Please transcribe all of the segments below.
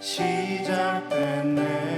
시작됐네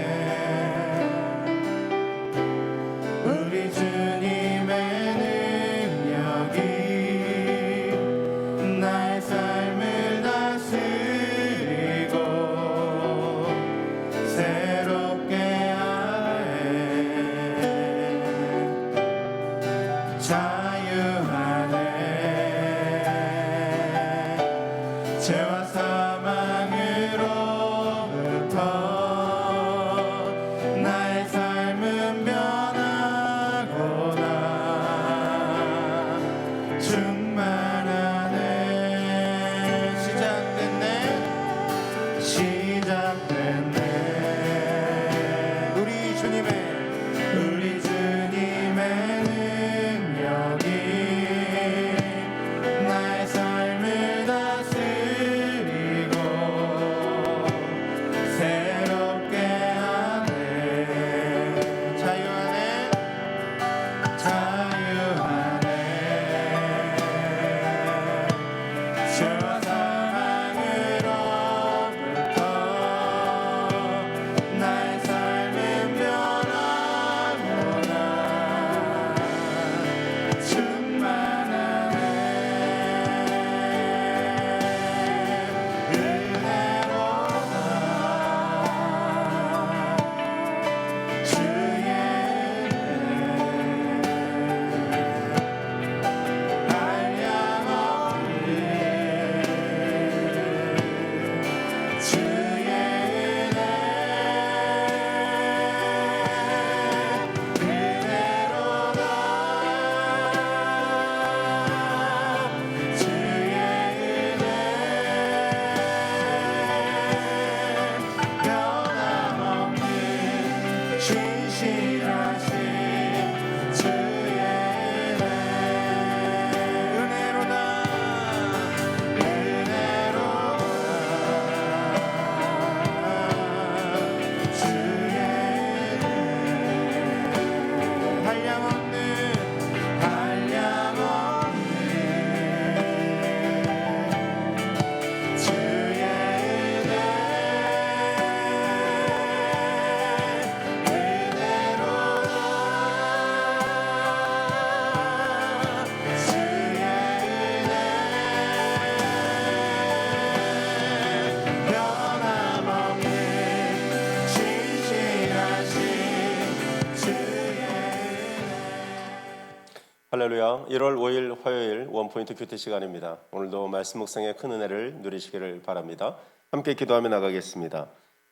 1월 5일 화요일 원포인트 큐티 시간입니다. 오늘도 말씀 묵상의 큰 은혜를 누리시기를 바랍니다. 함께 기도하며 나가겠습니다.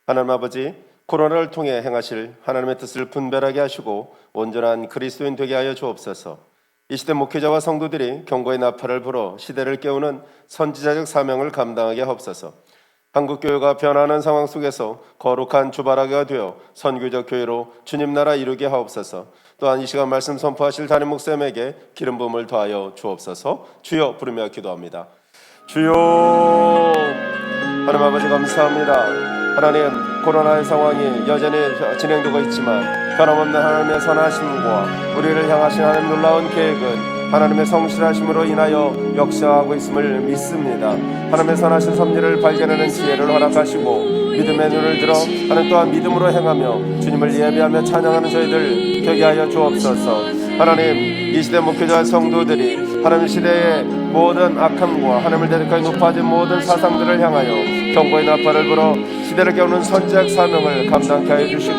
하나님 아버지, 코로나를 통해 행하실 하나님의 뜻을 분별하게 하시고 온전한 그리스도인 되게 하여 주옵소서. 이 시대 목회자와 성도들이 경고의 나팔을 불어 시대를 깨우는 선지자적 사명을 감당하게 하옵소서. 한국 교회가 변하는 상황 속에서 거룩한 주바라기가 되어 선교적 교회로 주님 나라 이루게 하옵소서. 또한 이 시간 말씀 선포하실 담임 목사님에게 기름 부음을 더하여 주옵소서. 주여 부르며 기도합니다. 주여 하나님 아버지 감사합니다. 하나님 코로나의 상황이 여전히 진행되고 있지만 변함없는 하나님의 선하심과 우리를 향하신 하나님 놀라운 계획은 하나님의 성실하심으로 인하여 역사하고 있음을 믿습니다. 하나님의 선하신 섭리를 발견하는 지혜를 허락하시고 믿음의 눈을 들어 하나님 또한 믿음으로 행하며 주님을 예배하며 찬양하는 저희들 되게 하여 주옵소서. 하나님 이 시대 목회자 성도들이 하나님 시대의 모든 악함과 하나님을 대적하여 높아진 모든 사상들을 향하여 경고의 나팔을 불어 시대를 깨우는 선지학 사명을 감당케 하여 주시고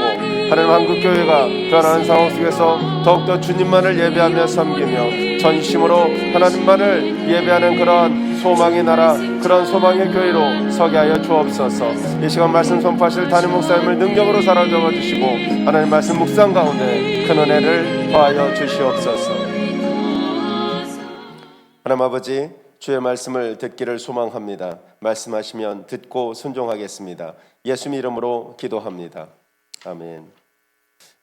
하나님 한국 교회가 변하는 상황 속에서 더욱더 주님만을 예배하며 섬기며 전심으로 하나님만을 예배하는 그런 소망의 나라 그런 소망의 교회로 서게 하여 주옵소서. 이 시간 말씀 선포하실 담임 목사님을 능력으로 사로잡아 주시고 하나님 말씀 묵상 가운데 큰 은혜를 더하여 주시옵소서. 하나님 아버지 주의 말씀을 듣기를 소망합니다. 말씀하시면 듣고 순종하겠습니다. 예수님 이름으로 기도합니다. 아멘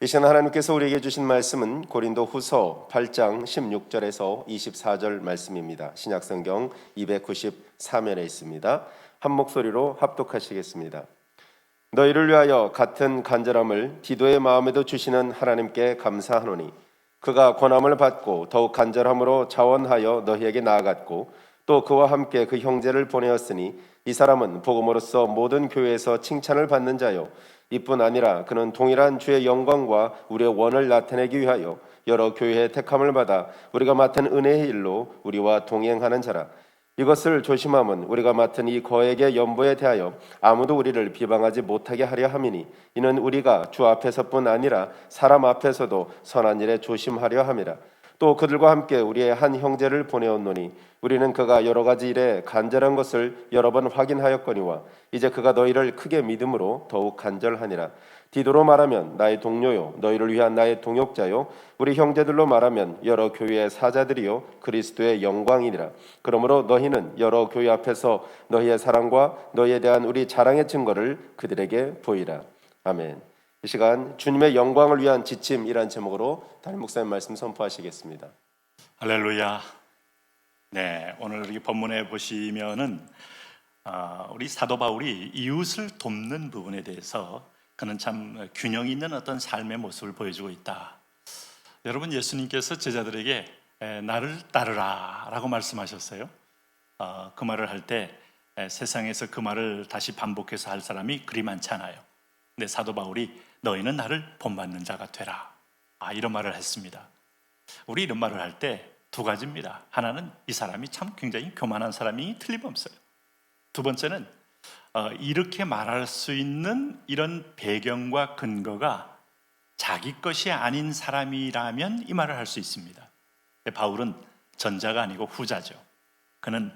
이 시간 하나님께서 우리에게 주신 말씀은 고린도 후서 8장 16절에서 24절 말씀입니다. 신약성경 294면에 있습니다. 한 목소리로 합독하시겠습니다. 너희를 위하여 같은 간절함을 디도의 마음에도 주시는 하나님께 감사하노니 그가 권함을 받고 더욱 간절함으로 자원하여 너희에게 나아갔고 또 그와 함께 그 형제를 보내었으니 이 사람은 복음으로써 모든 교회에서 칭찬을 받는 자요 이뿐 아니라 그는 동일한 주의 영광과 우리의 원을 나타내기 위하여 여러 교회의 택함을 받아 우리가 맡은 은혜의 일로 우리와 동행하는 자라. 이것을 조심함은 우리가 맡은 이 거액의 연보에 대하여 아무도 우리를 비방하지 못하게 하려 함이니 이는 우리가 주 앞에서뿐 아니라 사람 앞에서도 선한 일에 조심하려 함이라 또 그들과 함께 우리의 한 형제를 보내었노니 우리는 그가 여러 가지 일에 간절한 것을 여러 번 확인하였거니와 이제 그가 너희를 크게 믿음으로 더욱 간절하니라. 디도로 말하면 나의 동료요 너희를 위한 나의 동역자요 우리 형제들로 말하면 여러 교회의 사자들이요 그리스도의 영광이니라. 그러므로 너희는 여러 교회 앞에서 너희의 사랑과 너희에 대한 우리 자랑의 증거를 그들에게 보이라. 아멘 이 시간 주님의 영광을 위한 지침이란 제목으로 담임 목사님 말씀 선포하시겠습니다. 할렐루야. 네, 오늘 이 본문에 보시면은 아, 우리 사도 바울이 이웃을 돕는 부분에 대해서 그는 참 균형 있는 어떤 삶의 모습을 보여주고 있다. 여러분 예수님께서 제자들에게 에, 나를 따르라라고 말씀하셨어요. 어, 그 말을 할 때 세상에서 그 말을 다시 반복해서 할 사람이 그리 많지 않아요. 근데 사도 바울이 너희는 나를 본받는 자가 되라. 아 이런 말을 했습니다. 우리 이런 말을 할 때 두 가지입니다. 하나는 이 사람이 참 굉장히 교만한 사람이 틀림없어요. 두 번째는 어, 이렇게 말할 수 있는 이런 배경과 근거가 자기 것이 아닌 사람이라면 이 말을 할 수 있습니다. 바울은 전자가 아니고 후자죠. 그는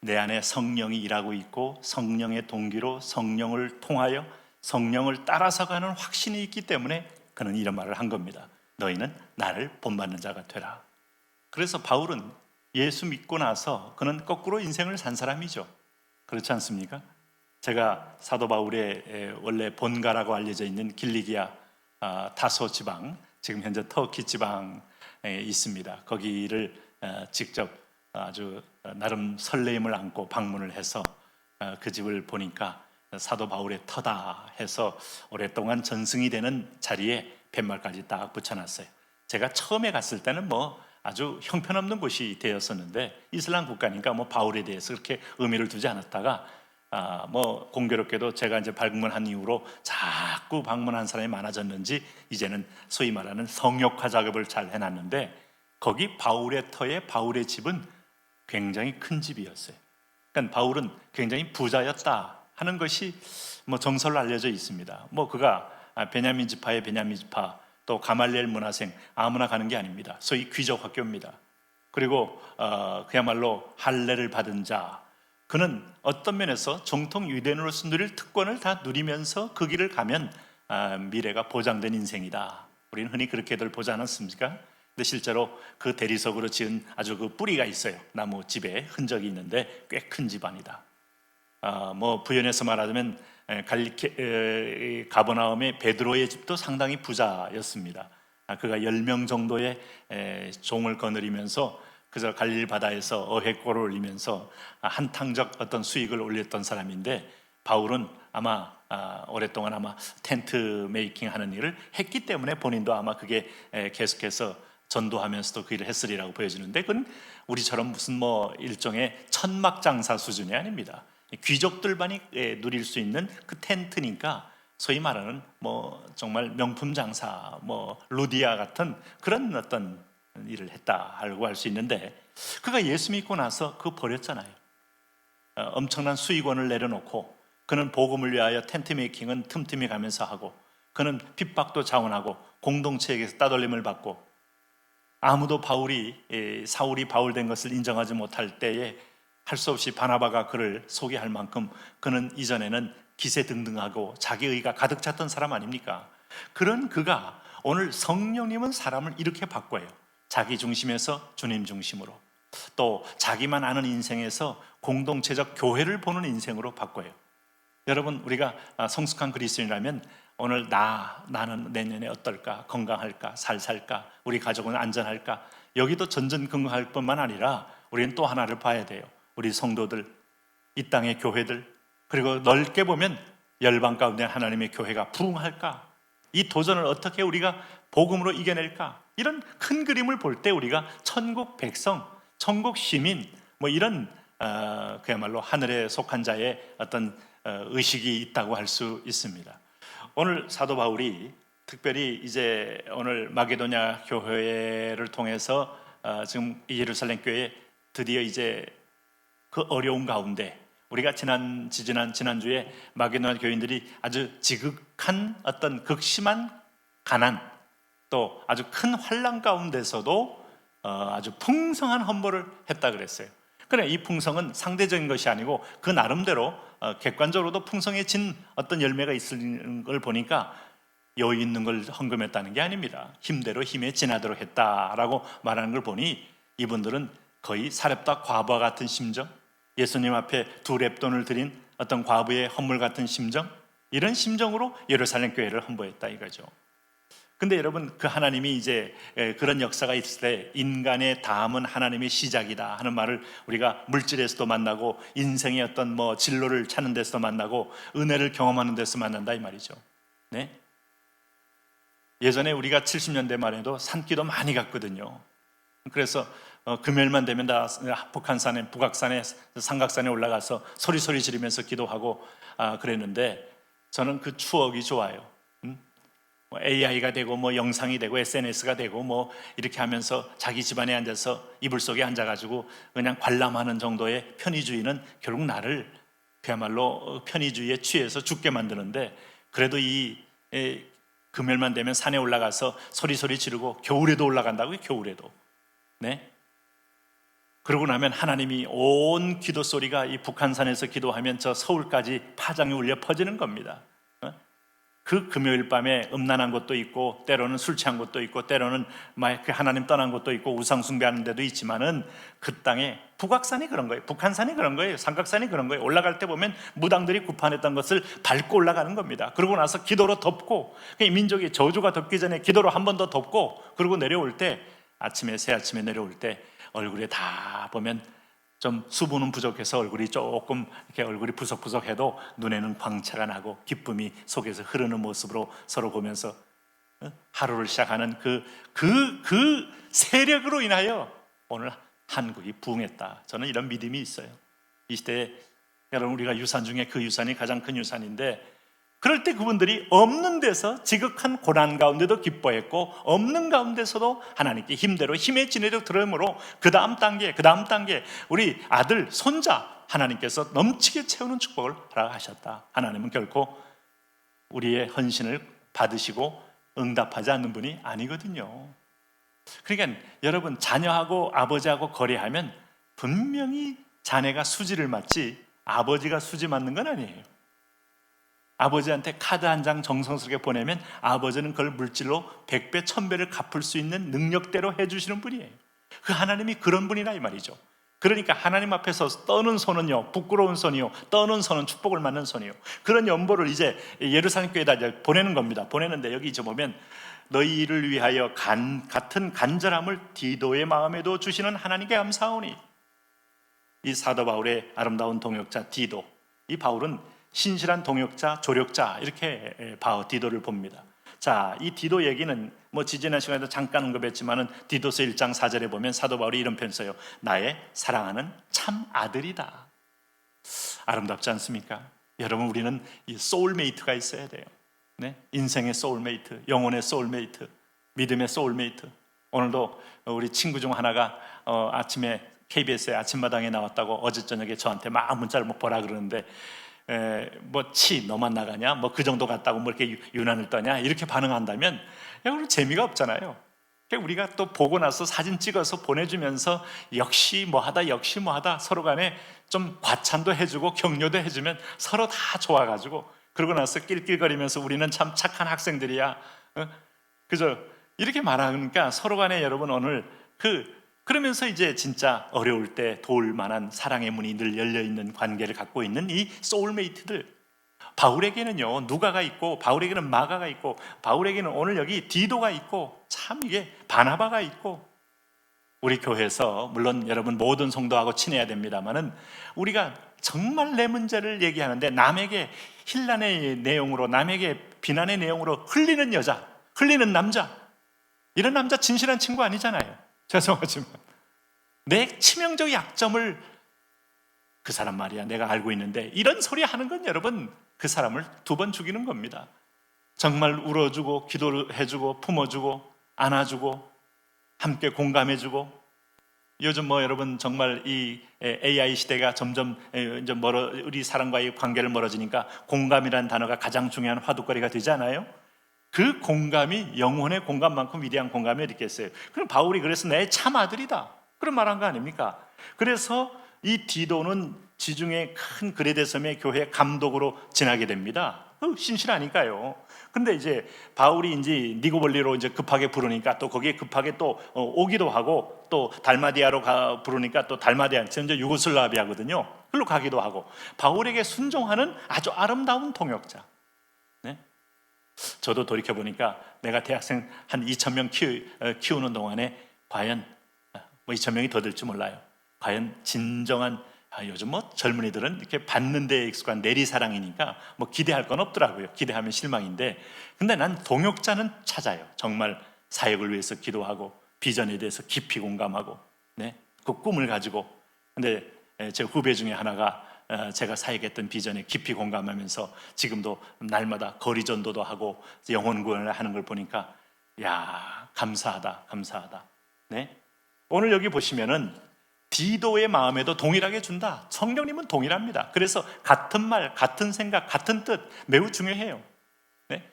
내 안에 성령이 일하고 있고 성령의 동기로 성령을 통하여 성령을 따라서 가는 확신이 있기 때문에 그는 이런 말을 한 겁니다. 너희는 나를 본받는 자가 되라. 그래서 바울은 예수 믿고 나서 그는 거꾸로 인생을 산 사람이죠. 그렇지 않습니까? 제가 사도 바울의 에, 원래 본가라고 알려져 있는 길리기아 아, 타소 지방, 지금 현재 터키 지방에 있습니다. 거기를 어, 직접 아주 나름 설레임을 안고 방문을 해서 어, 그 집을 보니까 사도 바울의 터다 해서 오랫동안 전승이 되는 자리에 팻말까지 딱 붙여놨어요. 제가 처음에 갔을 때는 뭐 아주 형편없는 곳이 되었었는데 이슬람 국가니까 뭐 바울에 대해서 그렇게 의미를 두지 않았다가 아, 뭐 공교롭게도 제가 이제 방문한 이후로 자꾸 방문한 사람이 많아졌는지 이제는 소위 말하는 성역화 작업을 잘 해놨는데 거기 바울의 터에 바울의 집은 굉장히 큰 집이었어요. 그러니까 바울은 굉장히 부자였다 하는 것이 뭐 정설로 알려져 있습니다. 뭐 그가 아, 베냐민 지파의 베냐민 지파 또 가말리엘 문화생 아무나 가는 게 아닙니다. 소위 귀족 학교입니다. 그리고 어, 그야말로 할례를 받은 자 그는 어떤 면에서 정통 유대인으로서 누릴 특권을 다 누리면서 그 길을 가면 아, 미래가 보장된 인생이다. 우리는 흔히 그렇게들 보지 않았습니까? 근데 실제로 그 대리석으로 지은 아주 그 뿌리가 있어요. 나무 집에 흔적이 있는데 꽤 큰 집안이다. 아, 뭐 부연해서 말하자면 에, 갈리케 에, 가버나움의 베드로의 집도 상당히 부자였습니다. 아, 그가 10명 정도의 에, 종을 거느리면서 그저 갈릴 바다에서 어획고를 올리면서 아, 한탕적 어떤 수익을 올렸던 사람인데 바울은 아마 아, 오랫동안 아마 텐트 메이킹 하는 일을 했기 때문에 본인도 아마 그게 에, 계속해서 전도하면서도 그 일을 했으리라고 보여지는데 그건 우리처럼 무슨 뭐 일종의 천막 장사 수준이 아닙니다. 귀족들만이 예, 누릴 수 있는 그 텐트니까 소위 말하는 뭐 정말 명품 장사, 뭐 루디아 같은 그런 어떤 일을 했다라고 할 수 있는데 그가 예수 믿고 나서 그거 버렸잖아요. 어, 엄청난 수익원을 내려놓고 그는 복음을 위하여 텐트 메이킹은 틈틈이 가면서 하고 그는 핍박도 자원하고 공동체에게서 따돌림을 받고 아무도 바울이 예, 사울이 바울 된 것을 인정하지 못할 때에 할 수 없이 바나바가 그를 소개할 만큼 그는 이전에는 기세등등하고 자기의가 가득 찼던 사람 아닙니까? 그런 그가 오늘 성령님은 사람을 이렇게 바꿔요. 자기 중심에서 주님 중심으로 또 자기만 아는 인생에서 공동체적 교회를 보는 인생으로 바꿔요. 여러분 우리가 아, 성숙한 그리스도인이라면 오늘 나 나는 내년에 어떨까 건강할까 살 살까 우리 가족은 안전할까 여기도 전전긍긍할 뿐만 아니라 우리는 또 하나를 봐야 돼요. 우리 성도들 이 땅의 교회들 그리고 넓게 보면 열방 가운데 하나님의 교회가 부흥할까 이 도전을 어떻게 우리가 복음으로 이겨낼까 이런 큰 그림을 볼 때 우리가 천국 백성, 천국 시민 뭐 이런 어, 그야말로 하늘에 속한 자의 어떤 어, 의식이 있다고 할 수 있습니다. 오늘 사도 바울이 특별히 이제 오늘 마게도냐 교회를 통해서 어, 지금 이 예루살렘 교회 드디어 이제 그 어려운 가운데 우리가 지난 지지난 지난주에 마게도냐 교인들이 아주 지극한 어떤 극심한 가난 또 아주 큰 환란 가운데서도 어, 아주 풍성한 헌물을 했다 그랬어요. 그래 이 풍성은 상대적인 것이 아니고 그 나름대로 어, 객관적으로도 풍성해진 어떤 열매가 있는 걸 보니까 여유 있는 걸 헌금했다는 게 아닙니다. 힘대로 힘에 지나도록 했다라고 말하는 걸 보니 이분들은 거의 사렙다 과부와 같은 심정, 예수님 앞에 두 랩돈을 드린 어떤 과부의 헌물 같은 심정, 이런 심정으로 예루살렘 교회를 헌보했다 이거죠. 근데 여러분 그 하나님이 이제 에, 그런 역사가 있을 때 인간의 다음은 하나님의 시작이다 하는 말을 우리가 물질에서도 만나고 인생의 어떤 뭐 진로를 찾는 데서도 만나고 은혜를 경험하는 데서 만난다 이 말이죠. 네. 예전에 우리가 70년대 말에도 산기도 많이 갔거든요. 그래서 어, 금요일만 되면 다 북한산에 북악산에 삼각산에 올라가서 소리소리 지르면서 기도하고 아, 그랬는데 저는 그 추억이 좋아요. 음? 뭐 AI가 되고 뭐 영상이 되고 SNS가 되고 뭐 이렇게 하면서 자기 집안에 앉아서 이불 속에 앉아가지고 그냥 관람하는 정도의 편의주의는 결국 나를 그야말로 편의주의에 취해서 죽게 만드는데 그래도 이 에, 금요일만 되면 산에 올라가서 소리소리 지르고 겨울에도 올라간다고요 겨울에도 네 그러고 나면 하나님이 온 기도 소리가 이 북한산에서 기도하면 저 서울까지 파장이 울려 퍼지는 겁니다. 어? 그 금요일 밤에 음란한 것도 있고 때로는 술 취한 것도 있고 때로는 막그 하나님 떠난 것도 있고 우상 숭배하는 데도 있지만은 그 땅에 북악산이 그런 거예요. 북한산이 그런 거예요. 삼각산이 그런 거예요. 올라갈 때 보면 무당들이 구판했던 것을 밟고 올라가는 겁니다. 그러고 나서 기도로 덮고 그 민족이 저주가 덮기 전에 기도로 한 번 더 덮고 그리고 내려올 때 아침에 새 아침에 내려올 때 얼굴에 다 보면 좀 수분은 부족해서 얼굴이 조금 이렇게 얼굴이 부석부석해도 눈에는 광채가 나고 기쁨이 속에서 흐르는 모습으로 서로 보면서 어? 하루를 시작하는 그 그 그 세력으로 인하여 오늘 한국이 부흥했다. 저는 이런 믿음이 있어요. 이 시대에 여러분 우리가 유산 중에 그 유산이 가장 큰 유산인데 그럴 때 그분들이 없는 데서 지극한 고난 가운데도 기뻐했고 없는 가운데서도 하나님께 힘대로 힘에 지내도록 들으므로 그 다음 단계 그 다음 단계 우리 아들 손자 하나님께서 넘치게 채우는 축복을 허락하셨다. 하나님은 결코 우리의 헌신을 받으시고 응답하지 않는 분이 아니거든요. 그러니까 여러분 자녀하고 아버지하고 거래하면 분명히 자네가 수지를 맞지 아버지가 수지 맞는 건 아니에요. 아버지한테 카드 한 장 정성스럽게 보내면 아버지는 그걸 물질로 100배, 1000배를 갚을 수 있는 능력대로 해주시는 분이에요. 그 하나님이 그런 분이라 이 말이죠. 그러니까 하나님 앞에서 떠는 손은요, 부끄러운 손이요, 떠는 손은 축복을 받는 손이요. 그런 연보를 이제 예루살렘 교회에다 이제 보내는 겁니다. 보내는데 여기 이제 보면 너희를 위하여 간, 같은 간절함을 디도의 마음에도 주시는 하나님께 감사하오니 이 사도 바울의 아름다운 동역자 디도 이 바울은 신실한 동역자, 조력자 이렇게 바울 디도를 봅니다. 자, 이 디도 얘기는 뭐 지지난 시간에도 잠깐 언급했지만은 디도서 1장 4절에 보면 사도 바울이 이런 편 써요. 나의 사랑하는 참 아들이다. 아름답지 않습니까? 여러분 우리는 이 소울메이트가 있어야 돼요. 네? 인생의 소울메이트, 영혼의 소울메이트, 믿음의 소울메이트. 오늘도 우리 친구 중 하나가 어, 아침에 KBS의 아침마당에 나왔다고 어제 저녁에 저한테 막 문자를 뭐 보라 그러는데 뭐치 너만 나가냐 뭐 그 정도 같다고 뭐 이렇게 유- 유난을 떠냐 이렇게 반응한다면 야 그럼 재미가 없잖아요. 우리가 또 보고 나서 사진 찍어서 보내주면서 역시 뭐하다 역시 뭐하다 서로 간에 좀 과찬도 해주고 격려도 해주면 서로 다 좋아가지고 그러고 나서 낄낄거리면서 우리는 참 착한 학생들이야. 어? 그죠? 이렇게 말하니까 서로 간에 여러분 오늘 그 그러면서 이제 진짜 어려울 때 도울 만한 사랑의 문이 늘 열려 있는 관계를 갖고 있는 이 소울메이트들. 바울에게는요 누가가 있고 바울에게는 마가가 있고 바울에게는 오늘 여기 디도가 있고 참 이게 바나바가 있고 우리 교회에서 물론 여러분 모든 성도하고 친해야 됩니다만은 우리가 정말 내 문제를 얘기하는데 남에게 힐난의 내용으로 남에게 비난의 내용으로 흘리는 여자, 흘리는 남자 이런 남자 진실한 친구 아니잖아요. 죄송하지만 내 치명적 약점을 그 사람 말이야 내가 알고 있는데 이런 소리 하는 건 여러분 그 사람을 두 번 죽이는 겁니다. 정말 울어주고 기도를 해주고 품어주고 안아주고 함께 공감해주고 요즘 뭐 여러분 정말 이 AI 시대가 점점 이제 멀어 우리 사람과의 관계를 멀어지니까 공감이라는 단어가 가장 중요한 화두거리가 되지 않아요? 그 공감이 영혼의 공감만큼 위대한 공감이 어디 있겠어요? 그럼 바울이 그래서 내 참 아들이다. 그런 말 한 거 아닙니까? 그래서 이 디도는 지중해 큰 그레데섬의 교회 감독으로 지나게 됩니다. 어, 신실하니까요. 근데 이제 바울이 이제 니고볼리로 이제 급하게 부르니까 또 거기에 급하게 또 어, 오기도 하고 또 달마디아로 가 부르니까 또 달마디아 이제 유고슬라비아거든요. 그로 가기도 하고 바울에게 순종하는 아주 아름다운 동역자. 네? 저도 돌이켜 보니까 내가 대학생 한 2천 명 키우, 어, 키우는 동안에 과연 어, 뭐 2천 명이 더 될지 몰라요. 과연 진정한 아, 요즘 뭐 젊은이들은 이렇게 받는 데 익숙한 내리사랑이니까 뭐 기대할 건 없더라고요. 기대하면 실망인데. 근데 난 동역자는 찾아요. 정말 사역을 위해서 기도하고 비전에 대해서 깊이 공감하고 네? 그 꿈을 가지고 근데 에, 제 후배 중에 하나가 어, 제가 사역했던 비전에 깊이 공감하면서 지금도 날마다 거리 전도도 하고 영혼 구원을 하는 걸 보니까 야 감사하다 감사하다 네 오늘 여기 보시면은 디도의 마음에도 동일하게 준다. 성령님은 동일합니다. 그래서 같은 말, 같은 생각, 같은 뜻 매우 중요해요. 네?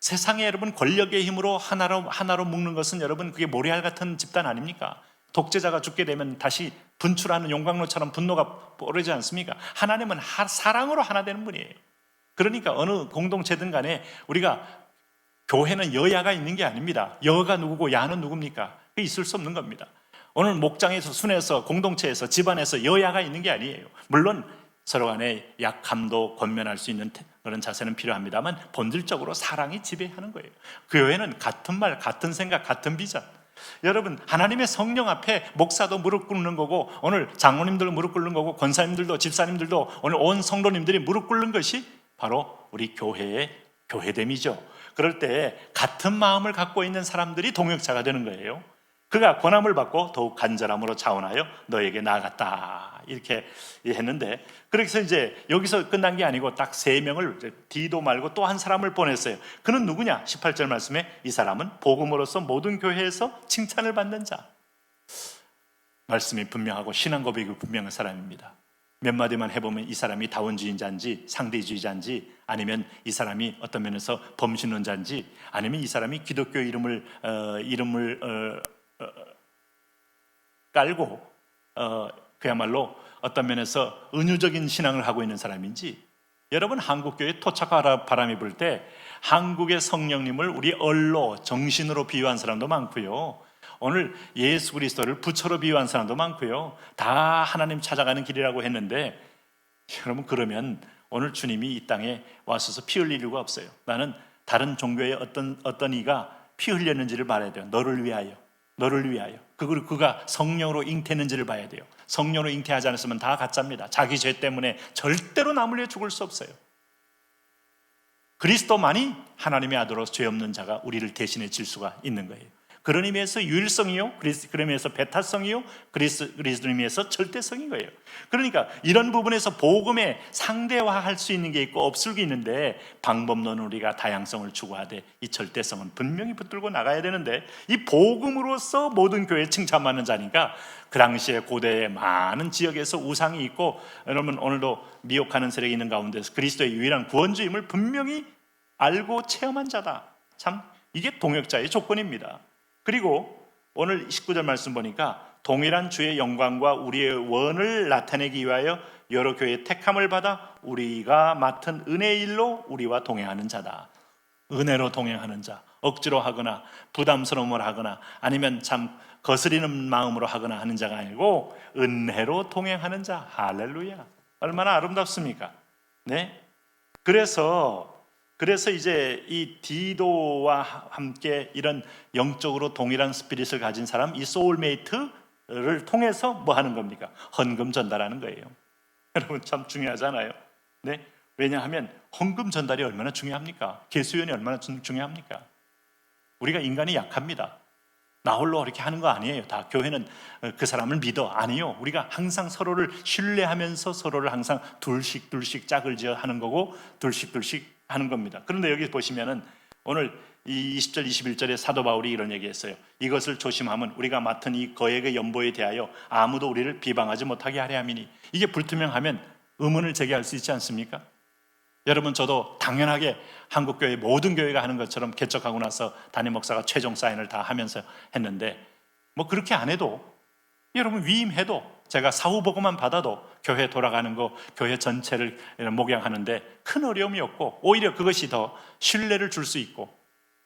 세상에 여러분 권력의 힘으로 하나로 하나로 묶는 것은 여러분 그게 모래알 같은 집단 아닙니까? 독재자가 죽게 되면 다시 분출하는 용광로처럼 분노가 오르지 않습니까? 하나님은 하- 사랑으로 하나 되는 분이에요. 그러니까 어느 공동체든 간에 우리가 교회는 여야가 있는 게 아닙니다. 여가 누구고 야는 누굽니까? 그게 있을 수 없는 겁니다. 오늘 목장에서 순에서 공동체에서 집안에서 여야가 있는 게 아니에요. 물론 서로 간에 약함도 권면할 수 있는 태- 그런 자세는 필요합니다만 본질적으로 사랑이 지배하는 거예요. 그 교회는 같은 말, 같은 생각, 같은 비전. 여러분 하나님의 성령 앞에 목사도 무릎 꿇는 거고 오늘 장로님들 무릎 꿇는 거고 권사님들도 집사님들도 오늘 온 성도님들이 무릎 꿇는 것이 바로 우리 교회의 교회됨이죠. 그럴 때 같은 마음을 갖고 있는 사람들이 동역자가 되는 거예요. 그가 권함을 받고 더욱 간절함으로 자원하여 너에게 나아갔다 이렇게 했는데 그래서 이제 여기서 끝난 게 아니고 딱 세 명을 디도 말고 또 한 사람을 보냈어요. 그는 누구냐? 18절 말씀에 이 사람은 복음으로서 모든 교회에서 칭찬을 받는 자. 말씀이 분명하고 신앙 고백이 분명한 사람입니다. 몇 마디만 해보면 이 사람이 다원주의자인지 상대주의자인지 아니면 이 사람이 어떤 면에서 범신론자인지 아니면 이 사람이 기독교 이름을 어, 이름을 어, 깔고 어, 그야말로 어떤 면에서 은유적인 신앙을 하고 있는 사람인지 여러분 한국 교회 토착 바람이 불 때 한국의 성령님을 우리 얼로 정신으로 비유한 사람도 많고요. 오늘 예수 그리스도를 부처로 비유한 사람도 많고요. 다 하나님 찾아가는 길이라고 했는데 여러분 그러면 오늘 주님이 이 땅에 와서서 피 흘릴 이유가 없어요. 나는 다른 종교의 어떤 어떤 이가 피 흘렸는지를 말해야 돼요. 너를 위하여. 너를 위하여. 그걸 그가 성령으로 잉태했는지를 봐야 돼요. 성령으로 잉태하지 않았으면 다 가짜입니다. 자기 죄 때문에 절대로 남 흘려 죽을 수 없어요. 그리스도만이 하나님의 아들로 죄 없는 자가 우리를 대신해 질 수가 있는 거예요. 그런 의미에서 유일성이요, 그런 의미에서 배타성이요, 그리스, 그리스도 의미에서 절대성인 거예요. 그러니까 이런 부분에서 복음에 상대화할 수 있는 게 있고 없을 게 있는데 방법론은 우리가 다양성을 추구하되 이 절대성은 분명히 붙들고 나가야 되는데 이 복음으로서 모든 교회 칭찬받는 자니까 그 당시에 고대의 많은 지역에서 우상이 있고 여러분 오늘도 미혹하는 세력이 있는 가운데서 그리스도의 유일한 구원주임을 분명히 알고 체험한 자다. 참 이게 동역자의 조건입니다. 그리고 오늘 19절 말씀 보니까 동일한 주의 영광과 우리의 원을 나타내기 위하여 여러 교회의 택함을 받아 우리가 맡은 은혜의 일로 우리와 동행하는 자다. 은혜로 동행하는 자, 억지로 하거나 부담스러움을 하거나 아니면 참 거스리는 마음으로 하거나 하는 자가 아니고 은혜로 동행하는 자. 할렐루야. 얼마나 아름답습니까? 네. 그래서 그래서 이제 이 디도와 함께 이런 영적으로 동일한 스피릿을 가진 사람, 이 소울메이트를 통해서 뭐 하는 겁니까? 헌금 전달하는 거예요. 여러분 참 중요하잖아요. 네? 왜냐하면 헌금 전달이 얼마나 중요합니까? 개수연이 얼마나 중- 중요합니까? 우리가 인간이 약합니다. 나 홀로 이렇게 하는 거 아니에요. 다 교회는 어, 그 사람을 믿어 아니요. 우리가 항상 서로를 신뢰하면서 서로를 항상 둘씩 둘씩 짝을 지어 하는 거고 둘씩 둘씩 하는 겁니다. 그런데 여기 보시면은 오늘 이 20절 21절에 사도 바울이 이런 얘기했어요. 이것을 조심하면 우리가 맡은 이 거액의 연보에 대하여 아무도 우리를 비방하지 못하게 하려 함이니 이게 불투명하면 의문을 제기할 수 있지 않습니까? 여러분 저도 당연하게 한국 교회 모든 교회가 하는 것처럼 개척하고 나서 담임 목사가 최종 사인을 다 하면서 했는데 뭐 그렇게 안 해도 여러분 위임해도 제가 사후 보고만 받아도 교회 돌아가는 거 교회 전체를 목양하는데 큰 어려움이 없고 오히려 그것이 더 신뢰를 줄 수 있고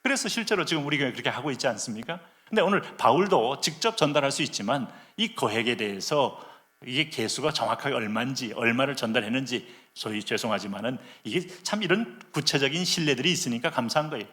그래서 실제로 지금 우리 교회 그렇게 하고 있지 않습니까? 근데 오늘 바울도 직접 전달할 수 있지만 이 거액에 대해서 이게 개수가 정확하게 얼마인지 얼마를 전달했는지 소위 죄송하지만은 이게 참 이런 구체적인 신뢰들이 있으니까 감사한 거예요.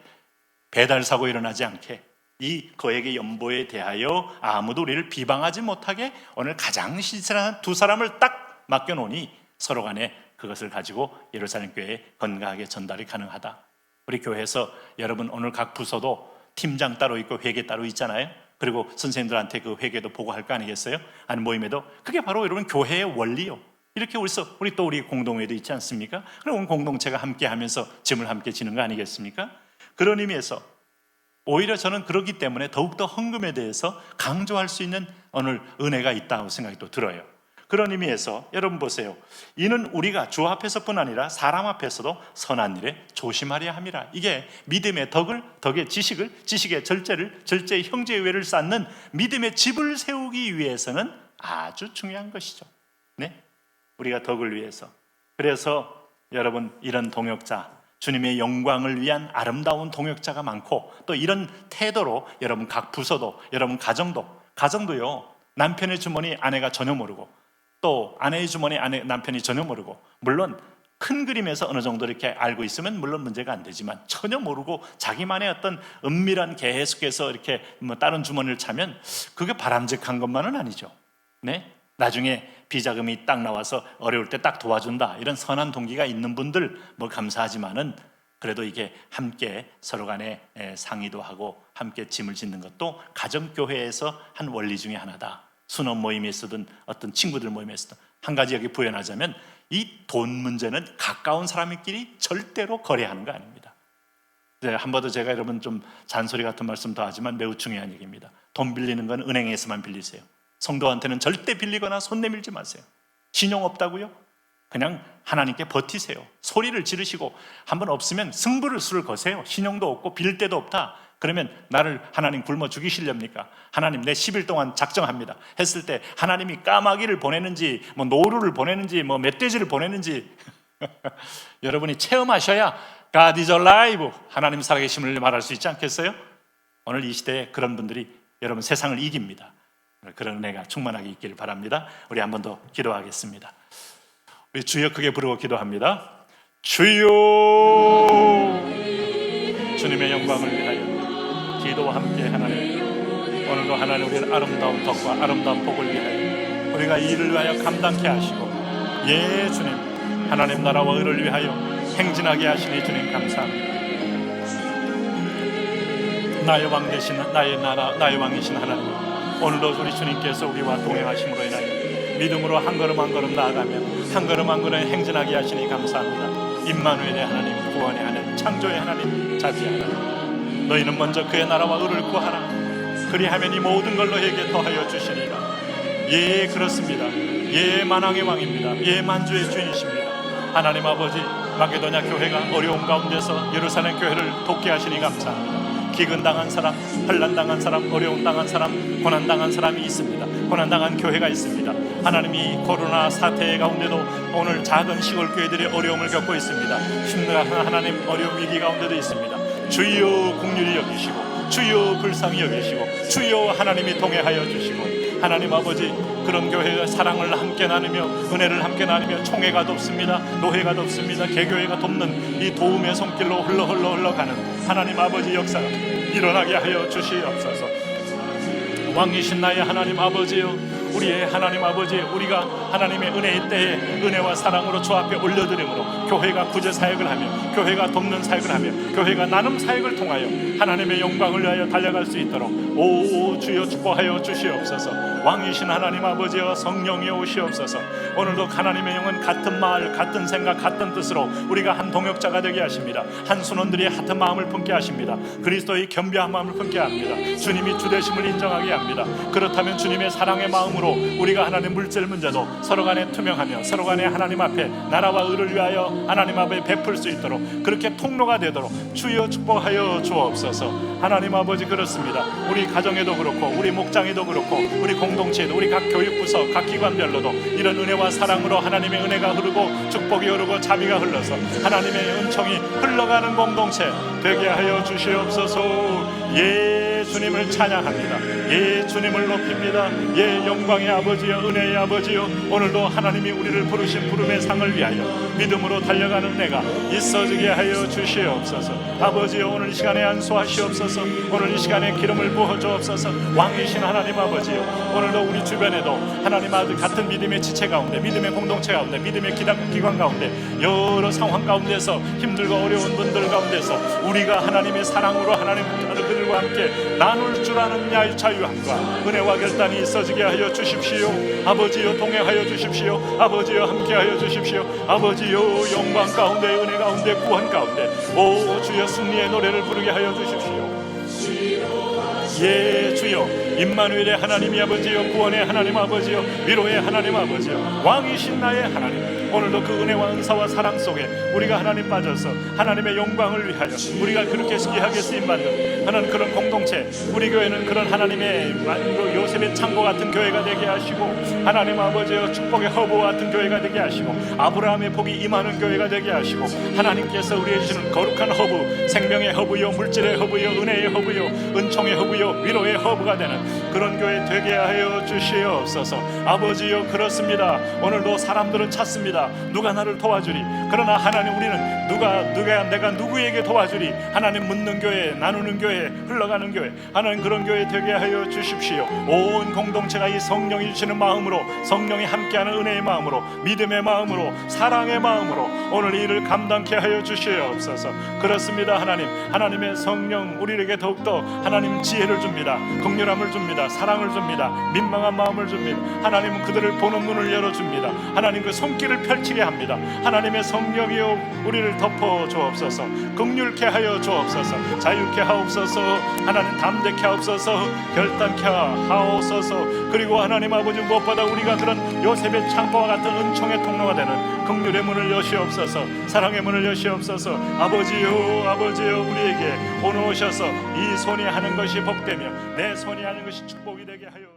배달 사고 일어나지 않게 이 거액의 연보에 대하여 아무도 우리를 비방하지 못하게 오늘 가장 신실한 두 사람을 딱 맡겨놓으니 서로 간에 그것을 가지고 예루살렘 교회에 건강하게 전달이 가능하다. 우리 교회에서 여러분 오늘 각 부서도 팀장 따로 있고 회계 따로 있잖아요. 그리고 선생님들한테 그 회계도 보고할 거 아니겠어요? 아니 모임에도 그게 바로 여러분 교회의 원리요. 이렇게 우리서 우리 또 우리 공동회도 있지 않습니까? 그럼 공동체가 함께 하면서 짐을 함께 지는 거 아니겠습니까? 그런 의미에서 오히려 저는 그렇기 때문에 더욱더 헌금에 대해서 강조할 수 있는 오늘 은혜가 있다고 생각이 또 들어요. 그런 의미에서 여러분 보세요. 이는 우리가 주 앞에서뿐 아니라 사람 앞에서도 선한 일에 조심하려 함이라. 이게 믿음의 덕을 덕의 지식을 지식의 절제를 절제의 형제의회를 쌓는 믿음의 집을 세우기 위해서는 아주 중요한 것이죠. 네? 우리가 덕을 위해서. 그래서 여러분 이런 동역자 주님의 영광을 위한 아름다운 동역자가 많고 또 이런 태도로 여러분 각 부서도 여러분 가정도 가정도요 남편의 주머니 아내가 전혀 모르고 또 아내의 주머니 아내 남편이 전혀 모르고 물론 큰 그림에서 어느 정도 이렇게 알고 있으면 물론 문제가 안 되지만 전혀 모르고 자기만의 어떤 은밀한 계속해서 이렇게 뭐 다른 주머니를 차면 그게 바람직한 것만은 아니죠. 네? 나중에 비자금이 딱 나와서 어려울 때 딱 도와준다 이런 선한 동기가 있는 분들 뭐 감사하지만은 그래도 이게 함께 서로 간에 에, 상의도 하고 함께 짐을 짓는 것도 가정교회에서 한 원리 중에 하나다. 순원 모임에서든 어떤 친구들 모임에서든 한 가지 여기 부연하자면 이 돈 문제는 가까운 사람끼리 절대로 거래하는 거 아닙니다. 네, 한 번 더 제가 여러분 좀 잔소리 같은 말씀 더 하지만 매우 중요한 얘기입니다. 돈 빌리는 건 은행에서만 빌리세요. 성도한테는 절대 빌리거나 손 내밀지 마세요. 신용 없다고요? 그냥 하나님께 버티세요. 소리를 지르시고 한번 없으면 승부를 수를 거세요. 신용도 없고 빌 데도 없다. 그러면 나를 하나님 굶어 죽이시렵니까? 하나님 내 10일 동안 작정합니다. 했을 때 하나님이 까마귀를 보내는지 뭐 노루를 보내는지 뭐 멧돼지를 보내는지 여러분이 체험하셔야 God is alive 하나님 살아계심을 말할 수 있지 않겠어요? 오늘 이 시대에 그런 분들이 여러분 세상을 이깁니다. 그런 은혜가 충만하게 있기를 바랍니다. 우리 한 번 더 기도하겠습니다. 우리 주여 크게 부르고 기도합니다. 주여 주님의 영광을 위하여 기도와 함께 하나님 오늘도 하나님 우리의 아름다운 덕과 아름다운 복을 위하여 우리가 이 일을 위하여 감당케 하시고 예 주님 하나님 나라와 의를 위하여 행진하게 하시니 주님 감사합니다. 나의 왕 되신 나의 나라 나의 왕이신 하나님 오늘도 우리 주님께서 우리와 동행하심으로 인하여 믿음으로 한 걸음 한 걸음 나아가며 한 걸음 한 걸음 행진하게 하시니 감사합니다. 임마누엘의 하나님, 구원의 하나님, 창조의 하나님, 자비의 하나님. 너희는 먼저 그의 나라와 의를 구하라. 그리하면 이 모든 걸 너희에게 더하여 주시리라. 예, 그렇습니다. 예, 만왕의 왕입니다. 예, 만주의 주인이십니다. 하나님 아버지, 마게도냐 교회가 어려움 가운데서 예루살렘 교회를 돕게 하시니 감사합니다. 기근 당한 사람, 환란 당한 사람, 어려움 당한 사람, 고난 당한 사람이 있습니다. 고난 당한 교회가 있습니다. 하나님이 코로나 사태 가운데도 오늘 작은 시골 교회들이 어려움을 겪고 있습니다. 심각한 하나님 어려움 위기 가운데도 있습니다. 주여 국률이 여기시고 주여 불쌍히 여기시고 주여 하나님이 통해하여 주시고 하나님 아버지 그런 교회의 사랑을 함께 나누며 은혜를 함께 나누며 총회가 돕습니다 노회가 돕습니다 개교회가 돕는 이 도움의 손길로 흘러 흘러 흘러가는 하나님 아버지 역사가 일어나게 하여 주시옵소서. 왕이신 나의 하나님 아버지여 우리의 하나님 아버지 우리가 하나님의 은혜의 때에 은혜와 사랑으로 주 앞에 올려드림으로 교회가 구제 사역을 하며 교회가 돕는 사역을 하며 교회가 나눔 사역을 통하여 하나님의 영광을 위하여 달려갈 수 있도록 오 주여 축복하여 주시옵소서. 왕이신 하나님 아버지여 성령이 오시옵소서. 오늘도 하나님의 영은 같은 마을 같은 생각 같은 뜻으로 우리가 한 동역자가 되게 하십니다. 한 순원들이 같은 마음을 품게 하십니다. 그리스도의 겸비한 마음을 품게 합니다. 주님이 주되심을 인정하게 합니다. 그렇다면 주님의 사랑의 마음으로 우리가 하나님 물질 문제도 서로 간에 투명하며 서로 간에 하나님 앞에 나라와 의를 위하여 하나님 앞에 베풀 수 있도록 그렇게 통로가 되도록 주여 축복하여 주옵소서. 하나님 아버지 그렇습니다. 우리 가정에도 그렇고 우리 목장에도 그렇고 우리 공동체에도 우리 각 교육부서 각 기관별로도 이런 은혜와 사랑으로 하나님의 은혜가 흐르고 축복이 흐르고 자비가 흘러서 하나님의 은총이 흘러가는 공동체 되게 하여 주시옵소서. 예 주님을 찬양합니다. 예 주님을 높입니다. 예 영광의 아버지여 은혜의 아버지여 오늘도 하나님이 우리를 부르신 부름의 상을 위하여 믿음으로 달려가는 내가 있어지게 하여 주시옵소서. 아버지여 오늘 이 시간에 안수하시옵소서. 오늘 이 시간에 기름을 부어 주옵소서. 왕이신 하나님 아버지여 오늘도 우리 주변에도 하나님 아들 같은 믿음의 지체 가운데 믿음의 공동체 가운데 믿음의 기관 가운데 여러 상황 가운데서 힘들고 어려운 분들 가운데서 우리가 하나님의 사랑으로 하나님 그들과 함께 나눌 줄 아는 야의 자유함과 은혜와 결단이 있어지게 하여 주십시오. 아버지여 동행하여 주십시오. 아버지여 함께하여 주십시오. 아버지여 영광 가운데 은혜 가운데 구원 가운데 오 주여 승리의 노래를 부르게 하여 주십시오. 예 주여 임마누엘의 하나님이 아버지여 구원의 하나님 아버지여 위로의 하나님 아버지여 왕이신 나의 하나님 오늘도 그 은혜와 은사와 사랑 속에 우리가 하나님 빠져서 하나님의 영광을 위하여 우리가 그렇게 귀하게 쓰임받는 하나님 그런 공동체 우리 교회는 그런 하나님의 요셉의 창고 같은 교회가 되게 하시고 하나님 아버지여 축복의 허브 같은 교회가 되게 하시고 아브라함의 복이 임하는 교회가 되게 하시고 하나님께서 우리에게 주시는 거룩한 허브 생명의 허브요 물질의 허브요 은혜의 허브요 은총의 허브요 위로의 허브가 되는 그런 교회 되게 하여 주시옵소서. 아버지여 그렇습니다. 오늘도 사람들은 찾습니다 누가 나를 도와주리? 그러나 하나님 우리는 누가 누가 내가 누구에게 도와주리? 하나님 묻는 교회 나누는 교회 흘러가는 교회 하나님 그런 교회 되게 하여 주십시오. 온 공동체가 이 성령이 주시는 마음으로 성령이 함께하는 은혜의 마음으로 믿음의 마음으로 사랑의 마음으로 오늘 이 일을 감당케 하여 주시옵소서. 그렇습니다 하나님. 하나님의 성령 우리에게 더욱더 하나님 지혜를 줍니다. 긍휼함을 줍니다. 사랑을 줍니다. 민망한 마음을 줍니다. 하나님은 그들을 보는 눈을 열어줍니다. 하나님 그 손길을 펼치게 합니다. 하나님의 성령이여 우리를 덮어 주옵소서 긍휼케 하여 주옵소서 자유케 하옵소서 하나님 담대케 하옵소서 결단케 하옵소서 그리고 하나님 아버지 무엇보다 우리가 그런 요셉의 창고와 같은 은총의 통로가 되는 긍휼의 문을 여시옵소서 사랑의 문을 여시옵소서 아버지요 아버지요 우리에게 오늘 오셔서 이 손이 하는 것이 복되며 내 손이 하는 것이 축복이 되게 하여